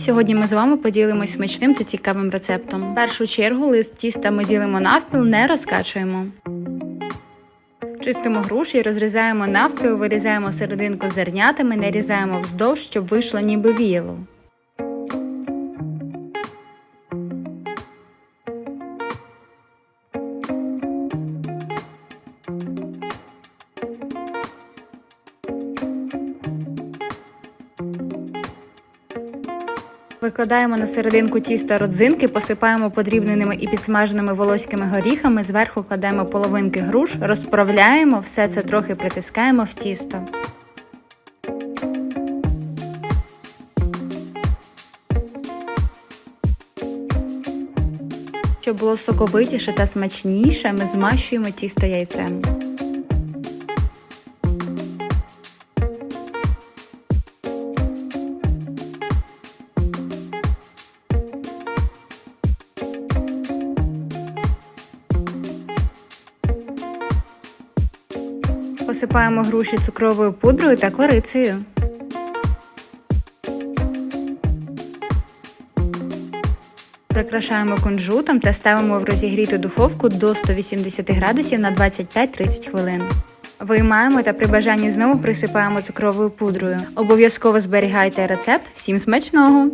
Сьогодні ми з вами поділимось смачним та цікавим рецептом. В першу чергу лист тіста ми ділимо навпіл, не розкачуємо. Чистимо груші, розрізаємо навпіл, вирізаємо серединку зернятами, нарізаємо вздовж, щоб вийшло ніби віяло. Викладаємо на серединку тіста родзинки, посипаємо подрібненими і підсмаженими волоськими горіхами, зверху кладемо половинки груш, розправляємо, все це трохи притискаємо в тісто. Щоб було соковитіше та смачніше, ми змащуємо тісто яйцем. Посипаємо груші цукровою пудрою та корицею. Прикрашаємо кунжутом та ставимо в розігріту духовку до 180 градусів на 25-30 хвилин. Виймаємо та при бажанні знову присипаємо цукровою пудрою. Обов'язково зберігайте рецепт. Всім смачного!